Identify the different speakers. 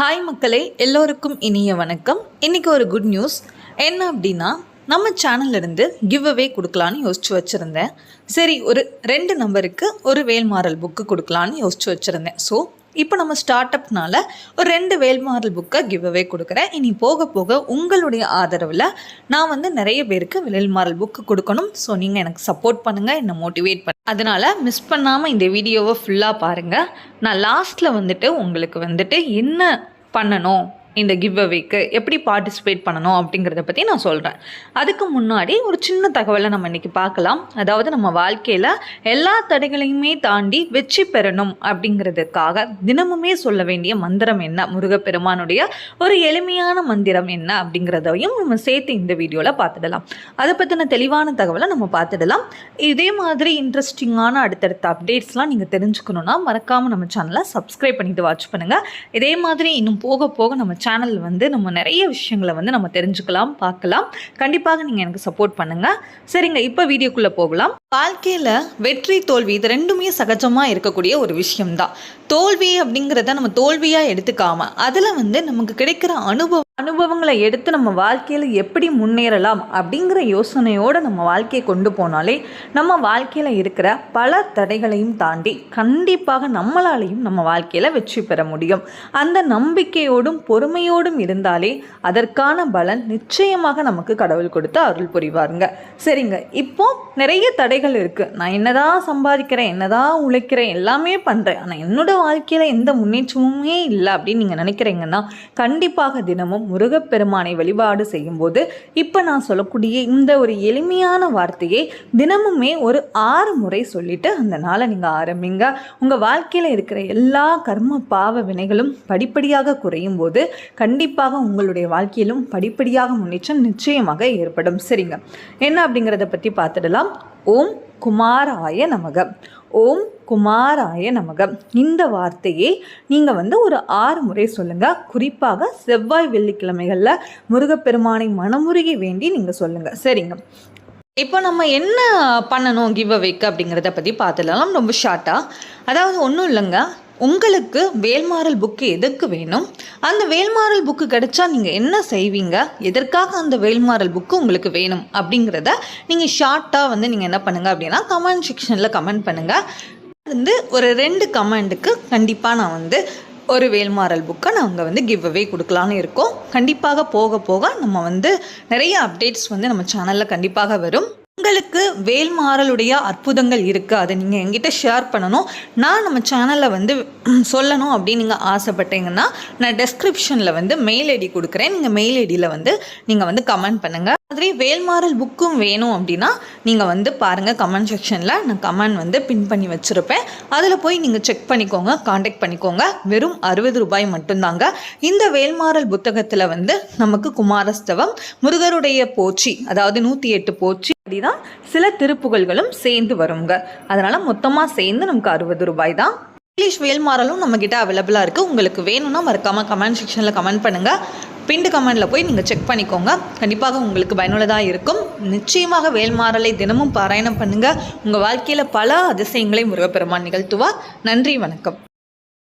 Speaker 1: Hi மக்களே எல்லோருக்கும் இனிய வணக்கம். இன்றைக்கி ஒரு குட் நியூஸ் என்ன அப்படின்னா நம்ம சேனல்லேருந்து கிவ் அவே கொடுக்கலான்னு யோசிச்சு வச்சுருந்தேன். சரி ஒரு ரெண்டு நம்பருக்கு ஒரு வேல்மாறல் புக்கு கொடுக்கலான்னு யோசிச்சு வச்சுருந்தேன். ஸோ இப்போ நம்ம ஸ்டார்ட் அப்னால ஒரு ரெண்டு வேல்மாரல் புக்கை கிவ் அவே கொடுக்குறேன். இனி போக போக உங்களுடைய ஆதரவில் நான் வந்து நிறைய பேருக்கு வேல்மாரல் புக்கு கொடுக்கணும். ஸோ நீங்கள் எனக்கு சப்போர்ட் பண்ணுங்கள் என்னை மோட்டிவேட் பண்ண அதனால் மிஸ் பண்ணாமல் இந்த வீடியோவை ஃபுல்லாக பாருங்கள் நான் லாஸ்ட்டில் வந்துட்டு உங்களுக்கு வந்துட்டு என்ன பண்ணணும்? இந்த கிவ் அவேக்கு எப்படி பார்ட்டிசிபேட் பண்ணணும் அப்படிங்கிறத பற்றி நான் சொல்கிறேன் அதுக்கு முன்னாடி ஒரு சின்ன தகவலை நம்ம இன்றைக்கி பார்க்கலாம். அதாவது நம்ம வாழ்க்கையில் எல்லா தடைகளையுமே தாண்டி வெற்றி பெறணும் அப்படிங்கிறதுக்காக தினமுமே சொல்ல வேண்டிய மந்திரம் என்ன? முருகப்பெருமானுடைய ஒரு எளிமையான மந்திரம் என்ன அப்படிங்கிறதையும் நம்ம சேர்த்து இந்த வீடியோவில் பார்த்துடலாம். அதை பற்றின தெளிவான தகவலை நம்ம பார்த்துடலாம். இதே மாதிரி இன்ட்ரெஸ்டிங்கான அடுத்தடுத்த அப்டேட்ஸ்லாம் நீங்கள் தெரிஞ்சுக்கணுன்னா மறக்காமல் நம்ம சேனலை சப்ஸ்கிரைப் பண்ணிட்டு வாட்ச் பண்ணுங்கள் இதே மாதிரி இன்னும் போக போக நம்ம சேனல் வந்து நம்ம நிறைய விஷயங்களை வந்து நம்ம தெரிஞ்சுக்கலாம் பார்க்கலாம். கண்டிப்பாக நீங்கள் எனக்கு சப்போர்ட் பண்ணுங்கள் சரிங்க இப்போ வீடியோக்குள்ளே போகலாம். வாழ்க்கையில் வெற்றி தோல்வி இது ரெண்டுமே சகஜமாக இருக்கக்கூடிய ஒரு விஷயம்தான். தோல்வி அப்படிங்கிறத நம்ம தோல்வியாக எடுத்துக்காமல் அதில் வந்து நமக்கு கிடைக்கிற அனுபவம் அனுபவங்களை எடுத்து நம்ம வாழ்க்கையில் எப்படி முன்னேறலாம் அப்படிங்கிற யோசனையோடு நம்ம வாழ்க்கையை கொண்டு போனாலே நம்ம வாழ்க்கையில் இருக்கிற பல தடைகளையும் தாண்டி கண்டிப்பாக நம்மளாலையும் நம்ம வாழ்க்கையில் வெற்றி பெற முடியும். அந்த நம்பிக்கையோடும் பொறுமையோடும் இருந்தாலே அதற்கான பலன் நிச்சயமாக நமக்கு கடவுள் கொடுத்து அருள் புரிவாருங்க. சரிங்க இப்போ நிறைய தடைகள் இருக்குது நான் என்னதான் சம்பாதிக்கிறேன் என்னதான் உழைக்கிறேன் எல்லாமே பண்ணுறேன் ஆனால் என்னோட வாழ்க்கையில் எந்த முன்னேற்றமுமே இல்லை அப்படின்னு நீங்கள் நினைக்கிறீங்கன்னா கண்டிப்பாக தினமும் முருகப்பெருமானை வழிபாடு செய்யும்போது இப்போ நான் சொல்லக்கூடிய இந்த ஒரு எளிமையான வார்த்தையை தினமுமே ஒரு ஆறு முறை சொல்லிட்டு அந்த நாளை நீங்கள் ஆரம்பிங்க. உங்கள் வாழ்க்கையில் இருக்கிற எல்லா கர்ம பாவ வினைகளும் படிப்படியாக குறையும் போது கண்டிப்பாக உங்களுடைய வாழ்க்கையிலும் படிப்படியாக முன்னேற்றம் நிச்சயமாக ஏற்படும். சரிங்க. என்ன அப்படிங்கிறத பற்றி பார்த்துடலாம். ஓம் குமாராய நமக. ஓம் குமாராய நமக. இந்த வார்த்தையை நீங்கள் வந்து ஒரு ஆறு முறை சொல்லுங்கள் குறிப்பாக செவ்வாய் வெள்ளிக்கிழமைகளில் முருகப்பெருமானை மனமுருகி வேண்டி நீங்கள் சொல்லுங்கள் சரிங்க. இப்போ நம்ம என்ன பண்ணணும் கிவ் அவேக்கு அப்படிங்கிறத பற்றி பார்த்துடலாம். ரொம்ப ஷார்ட்டாக அதாவது ஒன்றும் இல்லைங்க. உங்களுக்கு வேல்மாறல் புக்கு எதுக்கு வேணும்? அந்த வேல்மாறல் புக்கு கிடைச்சா நீங்கள் என்ன செய்வீங்க? எதற்காக அந்த வேல்மாறல் புக்கு உங்களுக்கு வேணும்? அப்படிங்கிறத நீங்கள் ஷார்ட்டாக வந்து நீங்கள் என்ன பண்ணுங்கள் அப்படின்னா கமெண்ட் செக்ஷனில் கமெண்ட் பண்ணுங்கள் வந்து ஒரு ரெண்டு கமெண்ட்டுக்கு கண்டிப்பாக நான் வந்து ஒரு வேல்மாறல் புக்கை நாங்கள் வந்து கிவ் அவே கொடுக்கலான்னு இருக்கோம். கண்டிப்பாக போக போக நம்ம வந்து நிறைய அப்டேட்ஸ் வந்து நம்ம சேனலில் கண்டிப்பாக வரும். உங்களுக்கு வேல்மாறலுடைய அற்புதங்கள் இருக்குது அதை நீங்கள் எங்கிட்ட ஷேர் பண்ணணும். நான் நம்ம சேனலில் வந்து சொல்லணும் அப்படின்னு நீங்கள் ஆசைப்பட்டீங்கன்னா நான் டெஸ்கிரிப்ஷனில் வந்து மெயில் ஐடி கொடுக்குறேன். நீங்கள் மெயில் ஐடியில் வந்து நீங்கள் வந்து கமெண்ட் பண்ணுங்கள் மாதிரி வேல்மாறல் புக்கும் வேணும் அப்படின்னா நீங்கள் வந்து பாருங்கள் கமெண்ட் செக்ஷனில் நான் கமெண்ட் வந்து பின் பண்ணி வச்சுருப்பேன். அதில் போய் நீங்கள் செக் பண்ணிக்கோங்க காண்டாக்ட் பண்ணிக்கோங்க. வெறும் அறுபது ரூபாய் மட்டும்தாங்க. இந்த வேல்மாறல் புத்தகத்தில் வந்து நமக்கு குமாரஸ்தவம் முருகருடைய போச்சி அதாவது நூற்றி எட்டு போச்சி அப்படிதான் சில திருப்புகள்களும் சேர்ந்து வருங்க. அதனால் மொத்தமாக சேர்ந்து நமக்கு அறுபது ரூபாய் தான். இங்கிலீஷ் வேல்மாறலும் நம்மக்கிட்ட அவைலபிளாக இருக்குது உங்களுக்கு வேணும்னா மறக்காமல் கமெண்ட் செக்ஷனில் கமெண்ட் பண்ணுங்கள் பிண்டு கமெண்டில் போய் நீங்கள் செக் பண்ணிக்கோங்க. கண்டிப்பாக உங்களுக்கு பயனுள்ளதாக இருக்கும். நிச்சயமாக வேல்மாறலை தினமும் பாராயணம் பண்ணுங்கள் உங்கள் வாழ்க்கையில் பல அதிசயங்களை முருகப்பெருமான் நிகழ்த்துவார். நன்றி வணக்கம்.